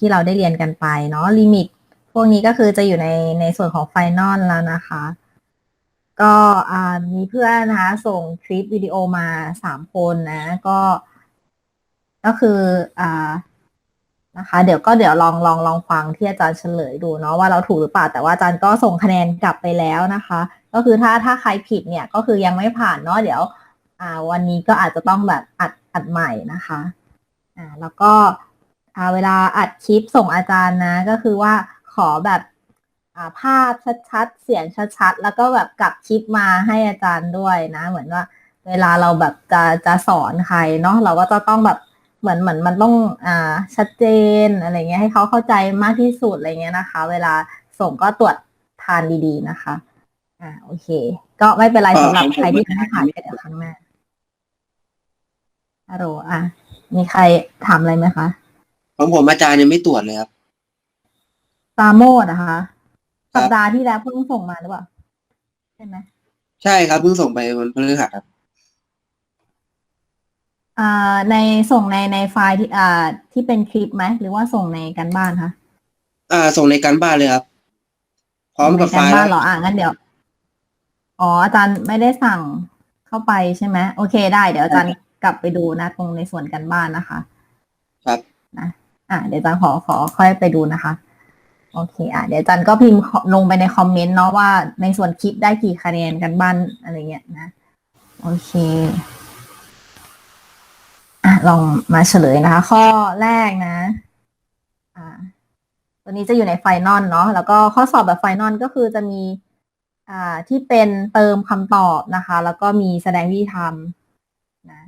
ที่เราได้เรียนกันไปเนาะลิมิตพวกนี้ก็คือจะอยู่ในในส่วนของไฟนอลแล้วนะคะ ก็มีเพื่อนนะคะส่งคลิปวิดีโอมาสามคนนะ ก็ ก็คืออ่านะคะ เดี๋ยวก็เดี๋ยวลองลองลองฟังที่อาจารย์เฉลยดูเนาะว่าเราถูกหรือเปล่า แต่ว่าอาจารย์ก็ส่งคะแนนกลับไปแล้วนะคะ ก็คือถ้าถ้าใครผิดเนี่ยก็คือยังไม่ผ่านเนาะเดี๋ยวอ่าวันนี้ก็อาจจะต้องแบบอัดอัดใหม่นะคะ อ่าแล้วก็ เวลาอัดคลิปส่งอาจารย์นะ ก็คือว่าขอแบบอ่าภาพชัดๆ เสียงชัดๆ แล้วก็แบบกลับคลิปมาให้อาจารย์ด้วยนะ เหมือนว่า เวลาเราแบบจะจะสอนใครเนาะเราก็จะต้องแบบเหมือนเหมือนมันต้องอ่าชัดเจนอะไรเงี้ยให้เขาเข้าใจมากที่สุดอะไรเงี้ยนะคะ เวลาส่งก็ตรวจทานดีๆนะคะ อ่าโอเค ก็ไม่เป็นไรสำหรับใครที่ไม่ผ่านก็เดี๋ยวครั้งหน้าฮัลโหลอะมีใครถามอะไรไหมคะ ของผมอาจารย์ยังไม่ตรวจเลยครับปราโมดนะคะ ครับ สัปดาห์ที่แล้วเพิ่งส่งมาหรือเปล่า ใช่ไหม ใช่ครับเพิ่งส่งไปวันพฤหัสครับ อ่า ในส่งในในไฟล์ที่อ่าที่เป็นคลิปไหม หรือว่าส่งในกันบ้านคะอ่า ส่งในการบ้านเลยครับ พร้อมกับในไฟการล์บ้านเหรออ่างั้นเดี๋ยว อ๋อ อาจารย์ไม่ได้สั่งเข้าไปใช่ไหม โอเคได้ เดี๋ยวอาจารย์กลับไปดูนะ ตรงในส่วนกันบ้านนะคะ ครับ นะ อ่าเดี๋ยวจารย์ขอขอค่อยไปดูนะคะ โอเค อะเดี๋ยวจารย์ก็พิมพ์ลงไปในคอมเมนต์เนาะว่าในส่วนคลิปได้กี่คะแนนกันบ้านอะไรเงี้ยนะ โอเคอะลองมาเฉลยนะคะ ข้อแรกนะ อ่า ตัวนี้จะอยู่ในไฟนอลเนาะแล้วก็ข้อสอบแบบไฟนอลก็คือจะมี อ่าที่เป็นเติมคำตอบนะคะ แล้วก็มีแสดงวิธีทำนะ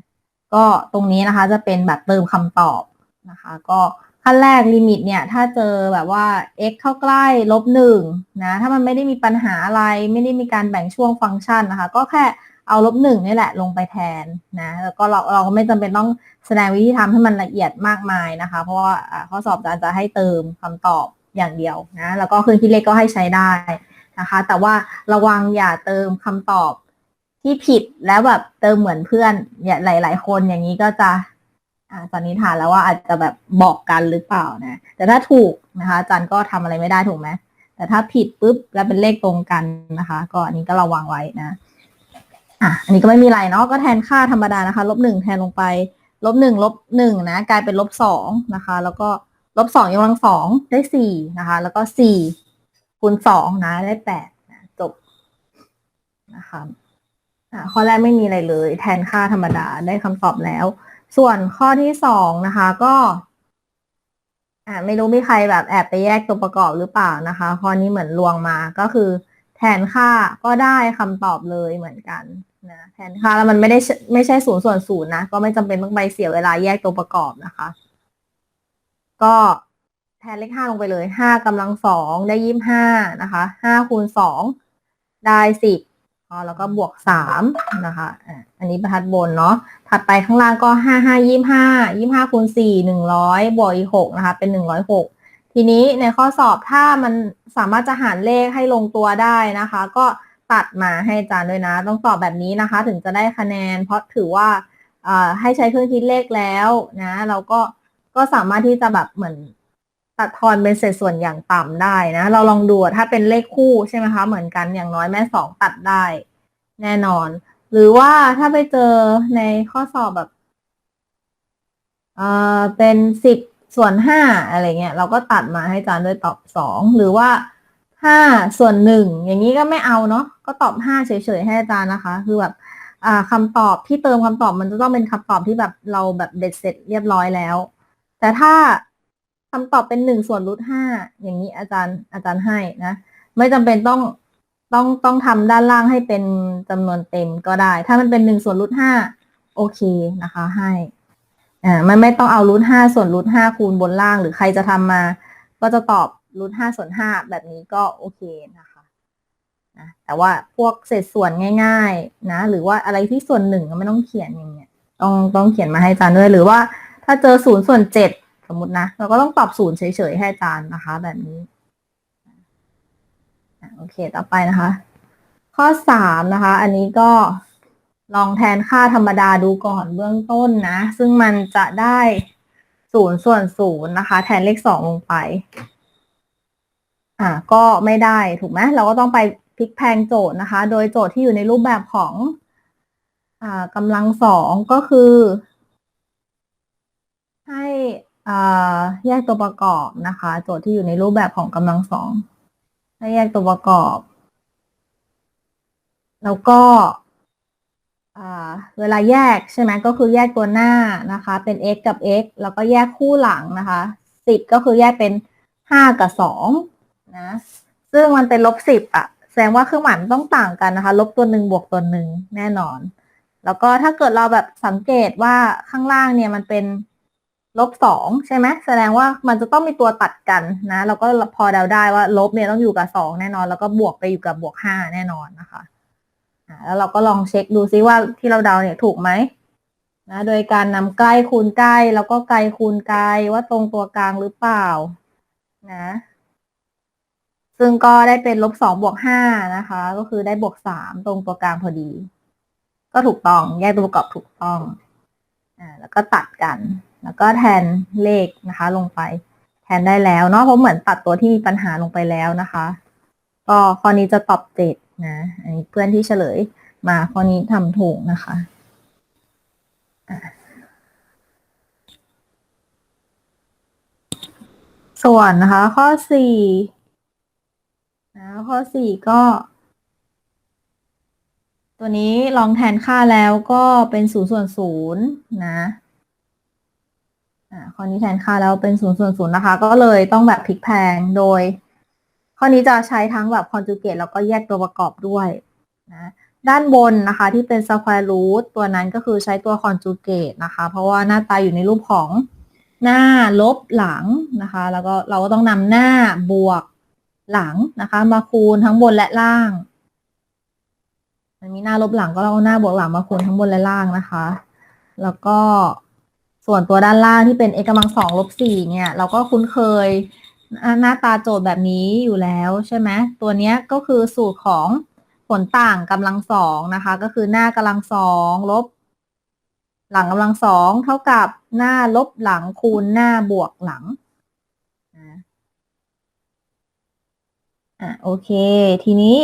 ก็ตรงนี้นะคะ จะเป็นแบบเติมคำตอบนะคะ ก็ ขั้นแรกลิมิตเนี่ยถ้าเจอแบบว่า x เข้าใกล้ลบหนึ่งนะถ้ามันไม่ได้มีปัญหาอะไรไม่ได้มีการแบ่งช่วงฟังก์ชันนะคะ ก็แค่เอาลบหนึ่งนี่แหละลงไปแทนนะแล้วก็เราเราก็ไม่จำเป็นต้องแสดงวิธีทำให้มันละเอียดมากมายนะคะ เพราะว่าข้อสอบอาจารย์จะให้เติมคำตอบอย่างเดียวนะแล้วก็เครื่องคิดเลขก็ให้ใช้ได้นะคะ แต่ว่าระวังอย่าเติมคำตอบที่ผิดแล้วแบบเติมเหมือนเพื่อนอย่าหลาย ๆ คนอย่างนี้ก็จะ สันนิษฐานแล้วว่าอาจจะแบบบอกกันหรือเปล่านะ แต่ถ้าถูกนะคะอาจารย์ก็ทำอะไรไม่ได้ถูกไหมแต่ถ้าผิดปุ๊บแล้วเป็นเลขตรงกันนะคะ ก็อันนี้ก็ระวังไว้นะอะอันนี้ก็ไม่มีอะไรเนาะก็แทนค่าธรรมดานะคะลบหนึ่งแทนลงไปลบหนึ่งลบหนึ่งนะกลายเป็นลบสองนะคะ แล้วก็ลบสองยกกำลังสองได้สี่นะคะ แล้วก็สี่คูณสองนะได้แปดนะจบนะคะอะข้อแรกไม่มีอะไรเลย แทนค่าธรรมดาได้คำตอบแล้ว ส่วนข้อที่สองนะคะก็อ่าไม่รู้มีใครแบบแอบไปแยกตัวประกอบหรือเปล่านะคะ ข้อนี้เหมือนลวงมาก็คือ แทนค่าก็ได้คำตอบเลยเหมือนกันนะแทนค่าแล้วมันไม่ได้ไม่ใช่ศูนย์ส่วนศูนย์นะก็ไม่จำเป็นต้องไปเสียเวลาแยกตัวประกอบนะคะ ก็แทนเลขห้าลงไปเลยห้ากำลังสองได้ยี่ห้านะคะห้าคูณสองได้สิบแล้วก็บวกสามนะคะ อันนี้บรรทัดบนเนาะ ถัดไปข้างล่างก็ห้าห้ายี่ห้ายี่ห้าคูณสี่หนึ่งร้อยบวกอีกหกนะคะ เป็นหนึ่งร้อยหกทีนี้ในข้อสอบถ้ามันสามารถจะหารเลขให้ลงตัวได้นะคะ ก็ตัดมาให้อาจารย์ด้วยนะ ต้องตอบแบบนี้นะคะ ถึงจะได้คะแนน เพราะถือว่าอ่าให้ใช้เครื่องคิดเลขแล้วนะเราก็ก็สามารถที่จะแบบเหมือนตัดทอนเป็นเศษส่วนอย่างต่ำได้นะ เราลองดูถ้าเป็นเลขคู่ใช่ไหมคะ เหมือนกันอย่างน้อยแม่สองตัดได้ แน่นอน หรือว่าถ้าไปเจอในข้อสอบแบบเอ่อเป็นสิบส่วนห้าอะไรเงี้ย เราก็ตัดมาให้อาจารย์ด้วยตอบสองหรือว่าห้าส่วนหนึ่งอย่างนี้ก็ไม่เอาเนาะก็ตอบห้าเฉยๆให้อาจารย์นะคะ คือแบบอ่าคำตอบที่เติมคำตอบมันจะต้องเป็นคำตอบที่แบบเราแบบเบ็ดเสร็จเรียบร้อยแล้ว แต่ถ้าคำตอบเป็นหนึ่งส่วนรูทห้าอย่างนี้อาจารย์อาจารย์ให้นะ ไม่จำเป็นต้อง ต้องต้องทำด้านล่างให้เป็นจำนวนเต็มก็ได้ ถ้ามันเป็นหนึ่งส่วนรูทห้าโอเคนะคะให้อ่ามันไม่ต้องเอารูทห้าส่วนรูทห้าคูณบนล่าง หรือใครจะทำมา ก็จะตอบรูทห้าส่วนห้าแบบนี้ก็โอเคนะคะนะแต่ว่าพวกเศษส่วนง่าย ๆ นะ หรือว่าอะไรที่ส่วนหนึ่งก็ไม่ต้องเขียนอย่างเงี้ยต้องต้องเขียนมาให้อาจารย์ด้วยหรือว่า ถ้าเจอศูนย์ส่วนเจ็ดสมมตินะ เราก็ต้องตอบศูนย์เฉยๆให้อาจารย์นะคะ แบบนี้ อะโอเค ต่อไปนะคะ ข้อสามนะคะ อันนี้ก็ลองแทนค่าธรรมดาดูก่อนเบื้องต้นนะ ซึ่งมันจะได้ศูนย์ส่วนศูนย์นะคะ แทนเลขสองลงไป อ่า ก็ไม่ได้ถูกไหมเราก็ต้องไปพลิกแพลงโจทย์นะคะ โดยโจทย์ที่อยู่ในรูปแบบของ อ่ากำลังสองก็คือ ให้อ่าแยกตัวประกอบนะคะ โจทย์ที่อยู่ในรูปแบบของกำลังสอง้แยกตัวประกอบ แล้วก็เวลาแยกใช่ไหมก็คือแยกตัวหน้านะคะ เป็น x กับ x แล้วก็แยกคู่หลังนะคะสิบก็คือแยกเป็นห้ากับสองนะซึ่งมันเป็นลบสิบอะแสดงว่าเครื่องหมายมันต้องต่างกันนะคะ ลบตัวหนึ่งบวกตัวหนึ่งแน่นอน แล้วก็ถ้าเกิดเราแบบสังเกตว่าข้างล่างเนี่ยมันเป็น ลบสองใช่ไหมแสดงว่ามันจะต้องมีตัวตัดกันนะ เราก็พอเดาได้ว่าลบเนี่ยต้องอยู่กับสองแน่นอน แล้วก็บวกไปอยู่กับบวกห้าแน่นอนนะคะแล้วเราก็ลองเช็คดูซิว่าที่เราเดาเนี่ยถูกไหมนะโดยการนำใกล้คูณใกล้แล้วก็ไกลคูณไกลว่าตรงตัวกลางหรือเปล่านะซึ่งก็ได้เป็นลบสองบวกห้านะคะ ก็คือได้บวกสามตรงตัวกลางพอดี ก็ถูกต้องแยกตัวประกอบถูกต้องอ่าแล้วก็ตัดกัน แล้วก็แทนเลขนะคะลงไป แทนได้แล้วเนาะเพราะเหมือนตัดตัวที่มีปัญหาลงไปแล้วนะคะ ก็ข้อนี้จะตอบเจ็ดนะอันนี้เพื่อนที่เฉลยมาข้อนี้ทำถูกนะคะส่วนนะคะ ข้อสี่นะข้อสี่ก็ ตัวนี้ลองแทนค่าแล้วก็เป็นศูนย์ส่วนศูนย์นะ ข้อนี้แทนค่าแล้วเป็นศูนย์ส่วนศูนย์นะคะ ก็เลยต้องแบบพลิกแพลงโดย ข้อนี้จะใช้ทั้งแบบคอนจูเกตแล้วก็แยกตัวประกอบด้วยนะด้านบนนะคะที่เป็น square root ตัวนั้นก็คือใช้ตัวคอนจูเกตนะคะ เพราะว่าหน้าตาอยู่ในรูปของหน้าลบหลังนะคะ แล้วก็เราก็ต้องนำหน้าบวกหลังนะคะ มาคูณทั้งบนและล่าง มันมีหน้าลบหลังก็เราเอาหน้าบวกหลังมาคูณทั้งบนและล่างนะคะ แล้วก็ ส่วนตัวด้านล่างที่เป็น x กำลังสองลบสี่เนี่ย เราก็คุ้นเคยหน้าตาโจทย์แบบนี้อยู่แล้วใช่ไหมตัวนี้ก็คือสูตรของผลต่างกำลังสองนะคะ ก็คือหน้ากำลังสองลบ หลังกำลังสองเท่ากับหน้าลบหลังคูณหน้าบวกหลังอะโอเค ทีนี้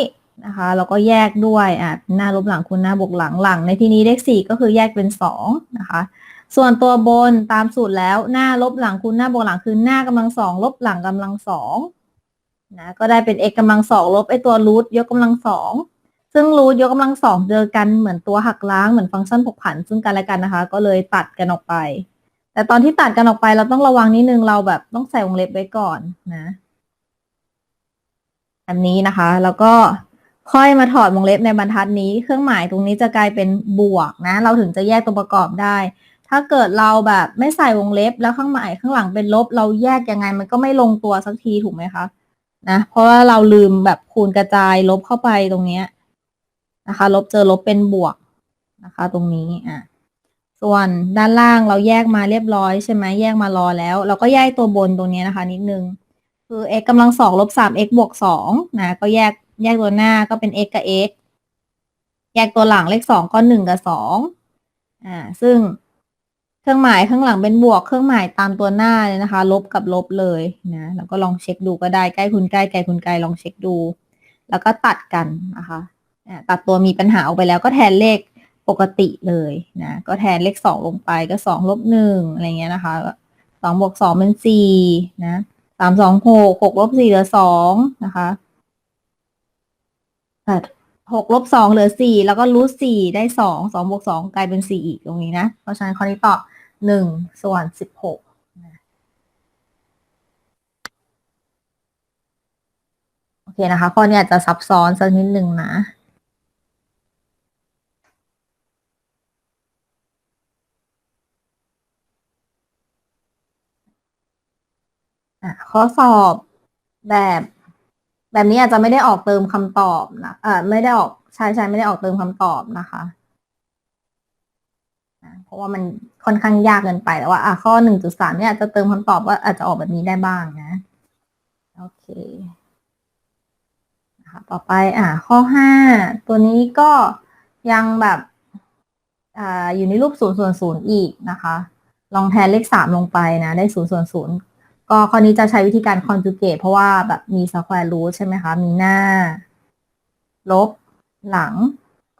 นะคะ เราก็แยกด้วยอะหน้าลบหลังคูณหน้าบวกหลังหลัง ในที่นี้เลขสี่ก็คือแยกเป็นสองนะคะ ส่วนตัวบนตามสูตรแล้วหน้าลบหลังคูณหน้าบวกหลังคือหน้ากำลังสองลบหลังกำลังสองนะก็ได้เป็น x กำลังสองลบไอตัวรูทยกกำลังสองซึ่งรูทยกกำลังสองเจอกันเหมือนตัวหักล้างเหมือนฟังก์ชันผกผัน ซึ่งกันและกันนะคะ ก็เลยตัดกันออกไป แต่ตอนที่ตัดกันออกไปเราต้องระวังนิดนึงเราแบบต้องใส่วงเล็บไว้ก่อนนะอันนี้นะคะ แล้วก็ค่อยมาถอดวงเล็บในบรรทัดนี้ เครื่องหมายตรงนี้จะกลายเป็นบวกนะ เราถึงจะแยกตัวประกอบได้ ถ้าเกิดเราแบบไม่ใส่วงเล็บแล้วข้างหมายข้างหลังเป็นลบ เราแยกยังไงมันก็ไม่ลงตัวสักทีถูกไหมคะนะเพราะว่าเราลืมแบบคูณกระจายลบเข้าไปตรงเนี้ยนะคะ ลบเจอลบเป็นบวกนะคะ ตรงนี้อะส่วนด้านล่างเราแยกมาเรียบร้อยใช่ไหมแยกมารอแล้ว เราก็แยกตัวบนตรงนี้นะคะ นิดนึงคือ x กำลังสองลบสาม x บวกสองนะก็แยกแยกตัวหน้าก็เป็น x กับ x แยกตัวหลังเลขสองก็หนึ่งกับสองอ่าซึ่ง ครื่องหมายข้างหลังเป็นบวก เครื่องหมายตามตัวหน้าเลยนะคะ ลบกับลบเลยนะแล้วก็ลองเช็คดูก็ได้ใกล้คูณใกล้ไกลคูณไกลลองเช็คดู แล้วก็ตัดกันนะคะตัดตัวมีปัญหาออกไปแล้วก็แทนเลขปกติเลยนะก็แทนเลขสองลงไปก็สองลบหนึ่งอะไรเงี้ยนะคะสองบวกสองเป็นสี่นะสามสองหกหกลบสี่เหลือสองนะคะแปดหกลบสองเหลือสี่แล้วก็รูทสี่ได้สองสองบวกสองกลายเป็นสี่อีกตรงนี้นะ เพราะฉะนั้นข้อนี้ตอบ หนึ่งส่วนสิบหกโอเคนะคะข้อนี้อาจจะซับซ้อนสักนิดหนึ่งนะข้อสอบแบบ แบบนี้อาจจะไม่ได้ออกเติมคำตอบนะเออไม่ได้ออกใช่ใช่ไม่ได้ออกเติมคำตอบนะคะ เพราะว่ามันค่อนข้างยากเกินไปแต่ว่าอะข้อหนึ่งจุดสามเนี่ยจะเติมคำตอบว่าอาจจะออกแบบนี้ได้บ้างนะ โอเคนะคะต่อไปอะข้อห้าตัวนี้ก็ยังแบบอ่าอยู่ในรูปศูนย์ส่วนศูนย์อีกนะคะ ลองแทนเลขสามลงไปนะ ได้ศูนย์ส่วนศูนย์ก็ข้อนี้จะใช้วิธีการ conjugate เพราะว่าแบบมี square root ใช่ไหมคะ มีหน้า ลบหลัง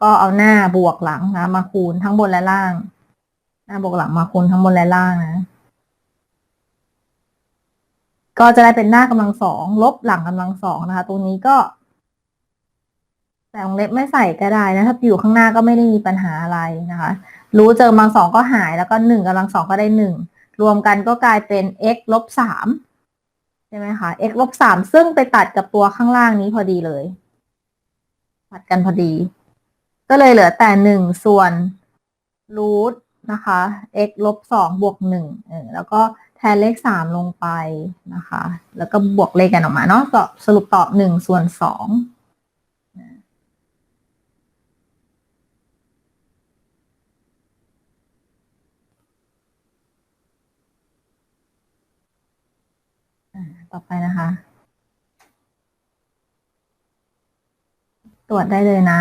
ก็เอาหน้าบวกหลังนะ มาคูณทั้งบนและล่าง หน้าบวกหลังมาคูณทั้งบนและล่างนะ ก็จะได้เป็นหน้ากำลังสองลบหลังกำลังสองนะคะ ตรงนี้ก็แต่วงเล็บไม่ใส่ก็ได้นะถ้าอยู่ข้างหน้าก็ไม่ได้มีปัญหาอะไรนะคะ รู้เจอกำลังสองก็หายแล้วก็หนึ่งกำลังสองก็ได้หนึ่งรวมกันก็กลายเป็น x ลบสามใช่ไหมคะ x ลบสามซึ่งไปตัดกับตัวข้างล่างนี้พอดีเลย ตัดกันพอดี ก็เลยเหลือแต่หนึ่งส่วนรูท นะคะ x ลบสองบวกหนึ่งแล้วก็แทนเลขสามลงไปนะคะ แล้วก็บวกเลขกันออกมาเนาะสรุปตอบหนึ่งส่วนสองต่อไปนะคะ ตรวจได้เลยนะ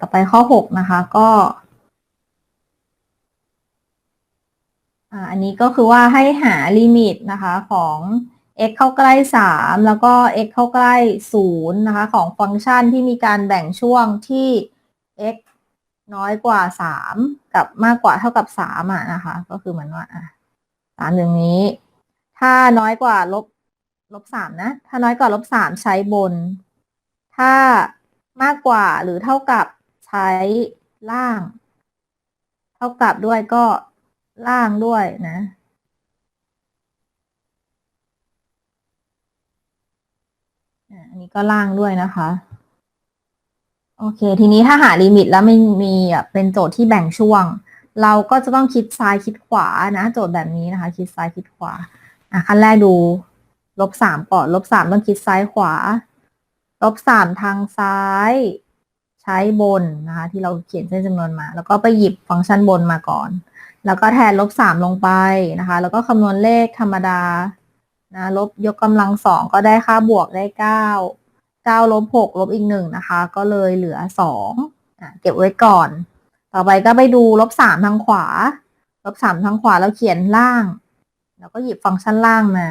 ต่อไปข้อหกนะคะ ก็ อันนี้ก็คือว่าให้หาลิมิตนะคะของ x เข้าใกล้สามแล้วก็ x เข้าใกล้ศูนะคะ ของฟังก์ชันที่มีการแบ่งช่วงที่ x น้อยกว่าสามกับมากกว่าเท่ากับสามอะนะคะ ก็คือเหมือนว่าอะสามอย่างนี้ ถ้าน้อยกว่าลบลบสามนะ ถ้าน้อยกว่าลบสามใช้บน ถ้ามากกว่าหรือเท่ากับใช้ล่าง เท่ากับด้วยก็ ล่างด้วยนะ อันนี้ก็ล่างด้วยนะคะ โอเค ทีนี้ถ้าหาลิมิตแล้วไม่มีเป็นโจทย์ที่แบ่งช่วง เราก็จะต้องคิดซ้ายคิดขวานะ โจทย์แบบนี้นะคะ คิดซ้ายคิดขวา อะขั้นแรกดูลบสามก่อนลบสามต้องคิดซ้ายขวา ลบสามทางซ้ายใช้บนนะคะ ที่เราเขียนเส้นจำนวนมา แล้วก็ไปหยิบฟังก์ชันบนมาก่อน แล้วก็แทนลบสามลงไปนะคะ แล้วก็คำนวณเลขธรรมดานะลบยกกำลังสองก็ได้ค่าบวกได้เก้าเก้าลบหกลบอีกหนึ่งนะคะ ก็เลยเหลือสองเก็บไว้ก่อน ต่อไปก็ไปดูลบสามทางขวา ลบสามทางขวาแล้วเขียนล่าง แล้วก็หยิบฟังก์ชันล่างมา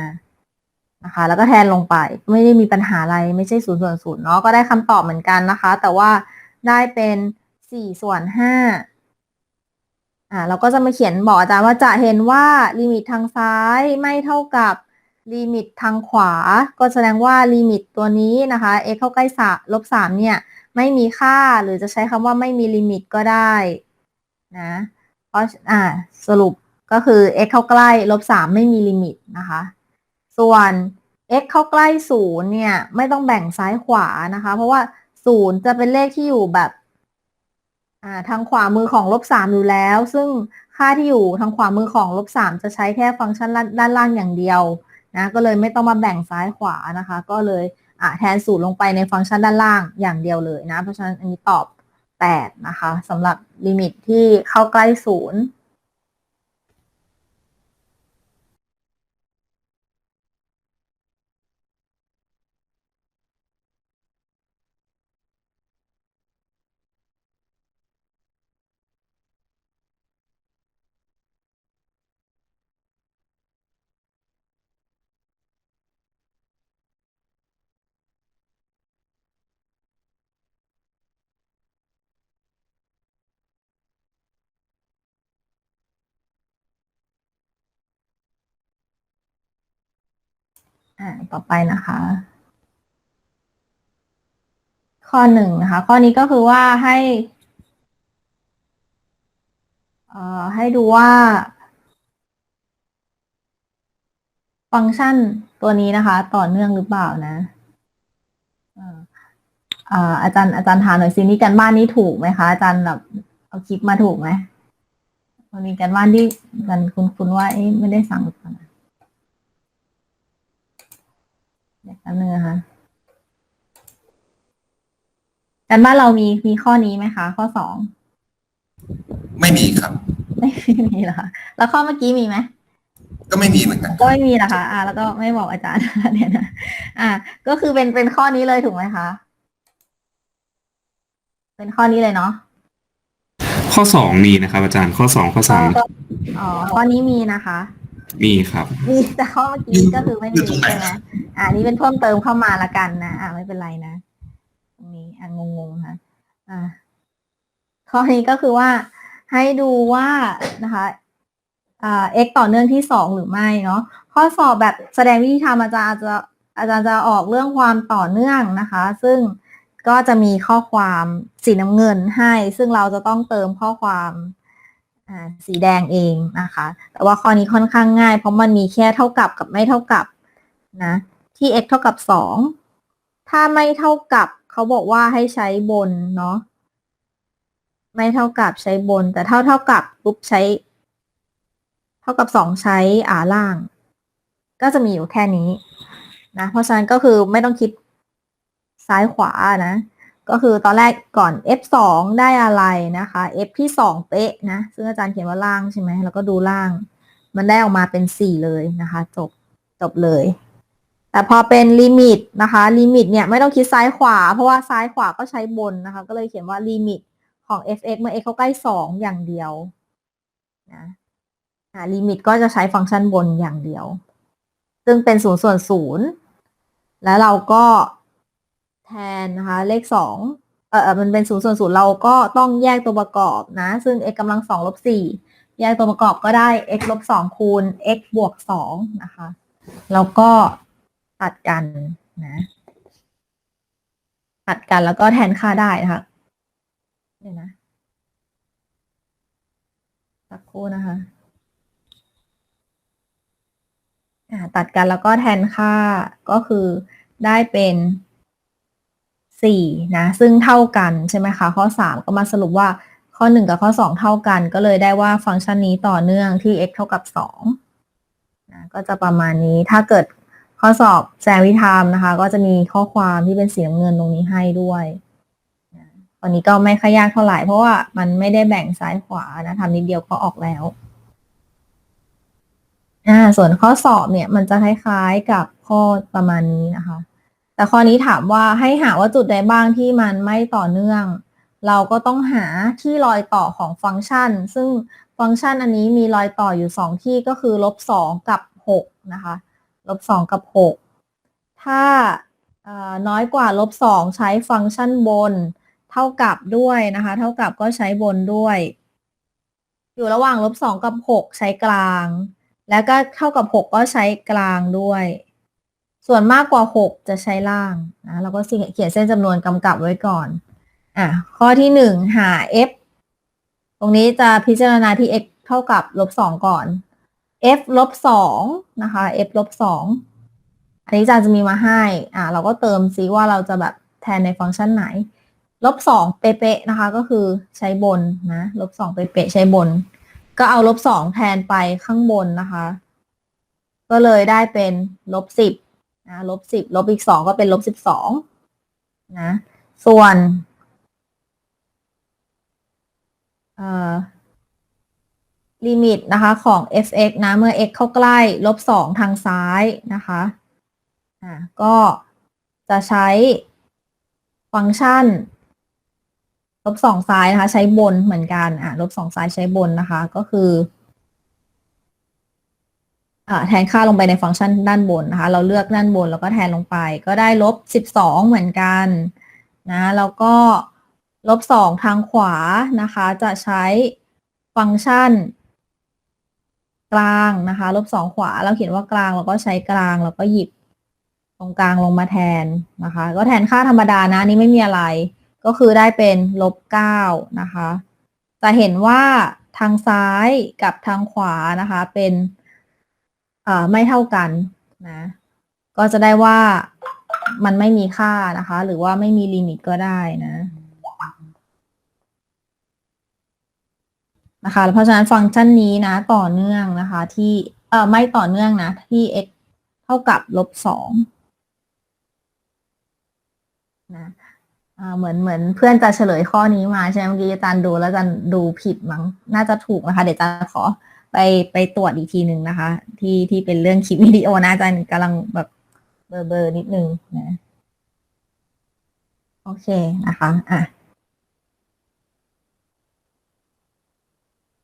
นะคะ แล้วก็แทนลงไปไม่ได้มีปัญหาอะไรไม่ใช่ศูนย์ส่วนศูนย์เนาะก็ได้คำตอบเหมือนกันนะคะ แต่ว่าได้เป็นสี่ส่วนห้า อ่าเราก็จะมาเขียนบอกอาจารย์ว่าจะเห็นว่าลิมิตทางซ้ายไม่เท่ากับลิมิตทางขวา ก็แสดงว่าลิมิตตัวนี้นะคะ x เข้าใกล้สาลบสามเนี่ยไม่มีค่าหรือจะใช้คำว่าไม่มีลิมิตก็ได้นะเพราะอ่าสรุปก็คือ x เข้าใกล้ลบสามไม่มีลิมิตนะคะ ส่วน x เข้าใกล้ศูนย์เนี่ยไม่ต้องแบ่งซ้ายขวานะคะ เพราะว่าศูนย์จะเป็นเลขที่อยู่แบบ ทางขวามือของลบสามอยู่แล้ว ซึ่งค่าที่อยู่ทางขวามือของลบสามจะใช้แค่ฟังก์ชันด้านล่างอย่างเดียวนะก็เลยไม่ต้องมาแบ่งซ้ายขวานะคะ ก็เลยแทนศูนย์ลงไปในฟังก์ชันด้านล่างอย่างเดียวเลยนะ เพราะฉะนั้นอันนี้ตอบแปดนะคะสำหรับลิมิตที่เข้าใกล้ศูนย์ อ่าต่อไปนะคะ ข้อหนึ่งนะคะ ข้อนี้ก็คือว่าให้เอ่อให้ดูว่า ฟังก์ชันตัวนี้นะคะ ต่อเนื่องหรือเปล่านะอ่อเอ่ออาจารย์อาจารย์ถามหน่อยสินี่การบ้านนี้ถูกไหมคะอาจารย์แบบเอาคลิปมาถูกไหมวันนี้การบ้านที่อาจารย์คุณคุณว่าเอ๊ะไม่ได้สั่งหรือเปล่านะเดี๋ยวแป๊บนึงนะคะการบ้านเรามีมีข้อนี้ไหมคะ ข้อสองไม่มีครับ ไม่มีเหรอคะแล้วข้อเมื่อกี้มีไหมก็ไม่มีเหมือนกัน ก็ไม่มีนะคะ อ่า แล้วก็ไม่บอกอาจารย์เนี่ยนะอ่า ก็คือเป็นเป็นข้อนี้เลยถูกไหมคะ เป็นข้อนี้เลยเนาะข้อสองมีนะครับอาจารย์ข้อสองข้อสามก็อ๋อข้อนี้มีนะคะ มีครับมีแต่ข้อเมื่อกี้ก็คือไม่มีใช่ไหมอ่านี่เป็นเพิ่มเติมเข้ามาละกันนะอ่าไม่เป็นไรนะตรงนี้อ่างงๆค่ะอ่าข้อนี้ก็คือว่าให้ดูว่านะคะอ่า x ต่อเนื่องที่สองหรือไม่เนาะข้อสอบแบบแสดงวิธีทำอาจารย์จะอาจารย์จะออกเรื่องความต่อเนื่องนะคะ ซึ่งก็จะมีข้อความสีน้ำเงินให้ ซึ่งเราจะต้องเติมข้อความอ่า สีแดงเองนะคะ แต่ว่าข้อนี้ค่อนข้างง่าย เพราะมันมีแค่เท่ากับกับไม่เท่ากับนะที่ x เท่ากับสองถ้าไม่เท่ากับเขาบอกว่าให้ใช้บนเนาะไม่เท่ากับใช้บน แต่เท่าเท่ากับปุ๊บใช้ เท่ากับสองใช้อ่าล่าง ก็จะมีอยู่แค่นี้นะเพราะฉะนั้นก็คือไม่ต้องคิดซ้ายขวานะ ก็คือตอนแรกก่อน f สองได้อะไรนะคะ f ที่สองเป๊ะนะ ซึ่งอาจารย์เขียนว่าล่างใช่ไหมแล้วก็ดูล่าง มันได้ออกมาเป็นสี่เลยนะคะ จบจบเลย แต่พอเป็นลิมิตนะคะลิมิตเนี่ยไม่ต้องคิดซ้ายขวา เพราะว่าซ้ายขวาก็ใช้บนนะคะ ก็เลยเขียนว่าลิมิตของ f(x) เมื่อ x เข้าใกล้สองอย่างเดียวนะลิมิตก็จะใช้ฟังก์ชันบนอย่างเดียว ซึ่งเป็นศูนย์ส่วนศูนย์แล้วเราก็ แทนนะคะ เลขสองเออมันเป็นศูนย์ส่วนศูนย์เราก็ต้องแยกตัวประกอบนะ ซึ่ง x กำลังสองลบสี่แยกตัวประกอบก็ได้ x ลบสองคูณ x บวกสองนะคะแล้วก็ตัดกันนะตัดกันแล้วก็แทนค่าได้นะคะเดี๋ยวนะสักครู่นะคะตัดกันแล้วก็แทนค่าก็คือได้เป็น สี่นะซึ่งเท่ากันใช่ไหมคะข้อสามก็มาสรุปว่าข้อหนึ่งกับข้อสองเท่ากัน ก็เลยได้ว่าฟังก์ชันนี้ต่อเนื่องที่ x เท่ากับสองนะก็จะประมาณนี้ถ้าเกิดข้อสอบแซงวิธามนะคะ ก็จะมีข้อความที่เป็นสีน้ำเงินตรงนี้ให้ด้วยตอนนี้ก็ไม่ค่อยยากเท่าไหร่ เพราะว่ามันไม่ได้แบ่งซ้ายขวานะทำนิดเดียวก็ออกแล้วอ่าส่วนข้อสอบเนี่ยมันจะคล้ายๆกับข้อประมาณนี้นะคะ แต่ข้อนี้ถามว่าให้หาว่าจุดใดบ้างที่มันไม่ต่อเนื่อง เราก็ต้องหาที่รอยต่อของฟังก์ชัน ซึ่งฟังก์ชันอันนี้มีรอยต่ออยู่สองที่ก็คือลบสองกับหกนะคะลบสองกับหกถ้าน้อยกว่าลบสองใช้ฟังก์ชันบน เท่ากับด้วยนะคะ เท่ากับก็ใช้บนด้วย อยู่ระหว่างลบสองกับหกใช้กลาง แล้วก็เท่ากับหกก็ใช้กลางด้วย ส่วนมากกว่าหกจะใช้ล่างนะเราก็เขียนเส้นจำนวนกำกับไว้ก่อนอะข้อที่หนึ่งหา f ตรงนี้จะพิจารณาที่ x เท่ากับลบสองก่อน f ลบสองนะคะ f ลบสองอันนี้อาจารย์จะมีมาให้อะเราก็เติมซิว่าเราจะแบบแทนในฟังก์ชันไหน ลบสองเป๊ะๆนะคะ ก็คือใช้บนนะลบสองเป๊ะๆใช้บน ก็เอาลบสองแทนไปข้างบนนะคะ ก็เลยได้เป็นลบสิบ นะลบสิบลบอีกสองก็เป็นลบสิบสองนะ ส่วนเอ่อลิมิตนะคะของ f(x) นะ เมื่อ x เข้าใกล้ลบสองทางซ้ายนะคะอ่าก็จะใช้ฟังก์ชันลบสองซ้ายนะคะ ใช้บนเหมือนกันอะลบสองซ้ายใช้บนนะคะ ก็คือ แทนค่าลงไปในฟังก์ชันด้านบนนะคะ เราเลือกด้านบนแล้วก็แทนลงไปก็ได้ลบสิบสองเหมือนกันนะแล้วก็ลบสองทางขวานะคะ จะใช้ฟังก์ชัน กลางนะคะลบสองขวาเราเขียนว่ากลางเราก็ใช้กลางแล้วก็หยิบตรงกลางลงมาแทนนะคะ ก็แทนค่าธรรมดานะนี้ไม่มีอะไร ก็คือได้เป็นลบเก้านะคะ จะเห็นว่าทางซ้ายกับทางขวานะคะเป็น ไม่เท่ากันนะก็จะได้ว่ามันไม่มีค่านะคะ หรือว่าไม่มีลิมิตก็ได้นะนะคะเพราะฉะนั้นฟังก์ชันนี้นะต่อเนื่องนะคะ ที่เอ่อไม่ต่อเนื่องนะ ที่ x เท่ากับลบสองนะอ่าเหมือนเหมือนเพื่อนจะเฉลยข้อนี้มาใช่ไหมเมื่อกี้อาจารย์ดูแล้วอาจารย์ดูผิดมั้งน่าจะถูกนะคะ เดี๋ยวอาจารย์ขอ ไปไปตรวจอีกทีหนึ่งนะคะ ที่ที่เป็นเรื่องคลิปวิดีโอนะอาจารย์กำลังแบบเบอร์เบอร์นิดนึงนะโอเคนะคะอะ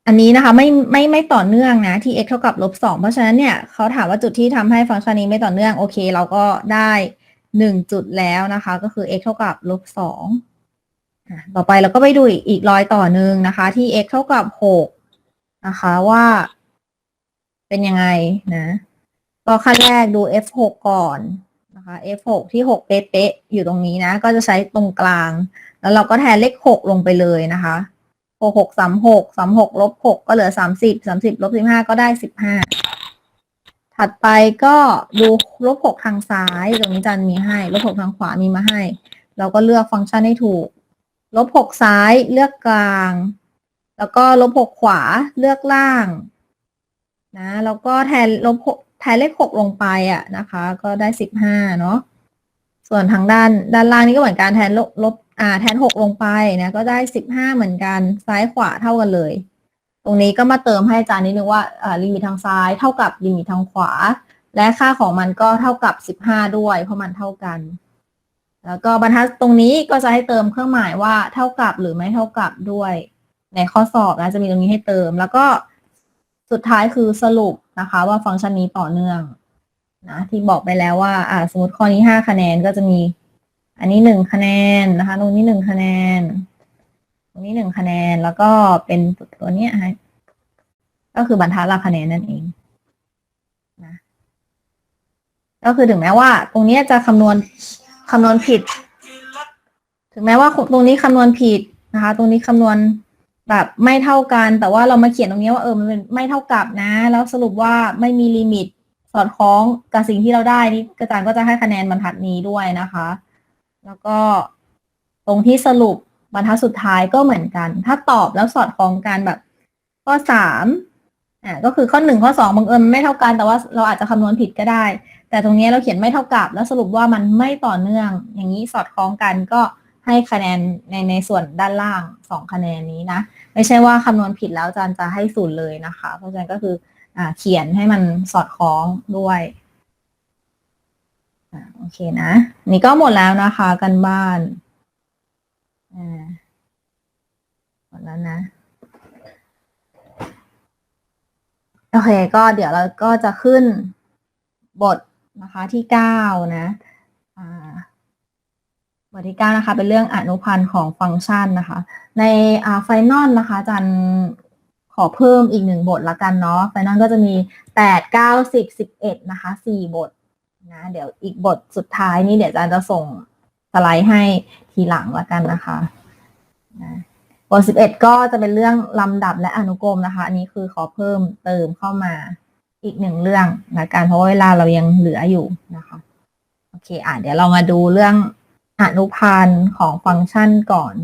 อันนี้นะคะไม่ไม่ไม่ต่อเนื่องนะที่ x เท่ากับลบสองเพราะฉะนั้นเนี่ยเขาถามว่าจุดที่ทำให้ฟังก์ชันนี้ไม่ต่อเนื่องโอเค เราก็ได้หนึ่งจุดแล้วนะคะ ก็คือ x เท่ากับลบสองต่อไปเราก็ไปดูอีกอีกรอยต่อหนึ่งนะคะ ที่ x เท่ากับหก นะคะว่าเป็นยังไงนะก็ขั้นแรกดู f หกก่อนนะคะ f หกที่หกเป๊ะๆอยู่ตรงนี้นะ ก็จะใช้ตรงกลาง แล้วเราก็แทนเลขหกลงไปเลยนะคะหกหกสามหกสามหกลบหกก็เหลือสามสิบสามสิบลบสิบห้าก็ได้สิบห้าถัดไปก็ดูลบหกทางซ้ายตรงนี้จันมีให้ลบหกทางขวามีมาให้ เราก็เลือกฟังก์ชันให้ถูก ลบหกซ้ายเลือกกลาง แล้วก็ลบหกขวาเลือกล่างนะแล้วก็แทนลบหกแทนเลขหกลงไปอะนะคะ ก็ได้สิบห้าเนาะส่วนทางด้านด้านล่างนี้ก็เหมือนกันแทนลบลบอ่าแทนหกลงไปนะก็ได้สิบห้าเหมือนกันซ้ายขวาเท่ากันเลย ตรงนี้ก็มาเติมให้อาจารย์นิดนึงว่าอ่าลิมิตทางซ้ายเท่ากับลิมิตทางขวา และค่าของมันก็เท่ากับสิบห้าด้วย เพราะมันเท่ากัน แล้วก็บรรทัดตรงนี้ก็จะให้เติมเครื่องหมายว่าเท่ากับหรือไม่เท่ากับด้วย ในข้อสอบนะจะมีตรงนี้ให้เติม แล้วก็สุดท้ายคือสรุปนะคะ ว่าฟังก์ชันนี้ต่อเนื่องนะที่บอกไปแล้วว่า อ่า สมมติข้อนี้ห้าคะแนนก็จะมี อันนี้หนึ่งคะแนนนะคะตรงนี้หนึ่งคะแนน ตรงนี้หนึ่งคะแนนแล้วก็เป็นตัวเนี้ยก็คือบรรทัดละคะแนนนั่นเองนะก็คือถึงแม้ว่า ตรงนี้จะคำนวณคำนวณผิด ถึงแม้ว่าตรงนี้คำนวณผิดนะคะ ตรงนี้คำนวณ แบบไม่เท่ากัน แต่ว่าเรามาเขียนตรงนี้ว่าเออมันเป็นไม่เท่ากับนะ แล้วสรุปว่าไม่มีลิมิตสอดคล้องกับสิ่งที่เราได้นี่อาจารย์ก็จะให้คะแนนบรรทัดนี้ด้วยนะคะ แล้วก็ตรงที่สรุปบรรทัดสุดท้ายก็เหมือนกัน ถ้าตอบแล้วสอดคล้องกันแบบ ข้อสามอ่าก็คือข้อหนึ่งข้อสองบังเอิญไม่เท่ากันแต่ว่าเราอาจจะคำนวณผิดก็ได้ แต่ตรงนี้เราเขียนไม่เท่ากับ แล้วสรุปว่ามันไม่ต่อเนื่อง อย่างนี้สอดคล้องกันก็ ให้คะแนนในในส่วนด้านล่างสองคะแนนนี้นะ ไม่ใช่ว่าคำนวณผิดแล้วอาจารย์จะให้ศูนย์เลยนะคะ เพราะฉะนั้นก็คืออเขียนให้มันสอดคล้องด้วยอโอเคนะ นี่ก็หมดแล้วนะคะกันบ้านหมดแล้วนะ โอเค ก็เดี๋ยวเราก็จะขึ้นบทนะคะที่เก้านะอ่า บทที่เก้านะคะเป็นเรื่องอนุพันธ์ของฟังก์ชันนะคะ ในอ่าไฟนอลนะคะจันขอเพิ่มอีกหนึ่งบทละกันเนาะไฟนอลก็จะมีแปดเก้าสิบสิบเอ็ดนะคะสี่บทนะเดี๋ยวอีกบทสุดท้ายนี้เดี๋ยวจารย์จะส่งสไลด์ให้ทีหลังละกันนะคะบทสิบเอ็ดก็จะเป็นเรื่องลำดับและอนุกรมนะคะ อันนี้คือขอเพิ่มเติมเข้ามาอีกหนึ่งเรื่องละกันเพราะเวลาเรายังเหลืออยู่นะคะโอเคอะเดี๋ยวเรามาดูเรื่อง อนุพันธ์ของฟังก์ชันก่อน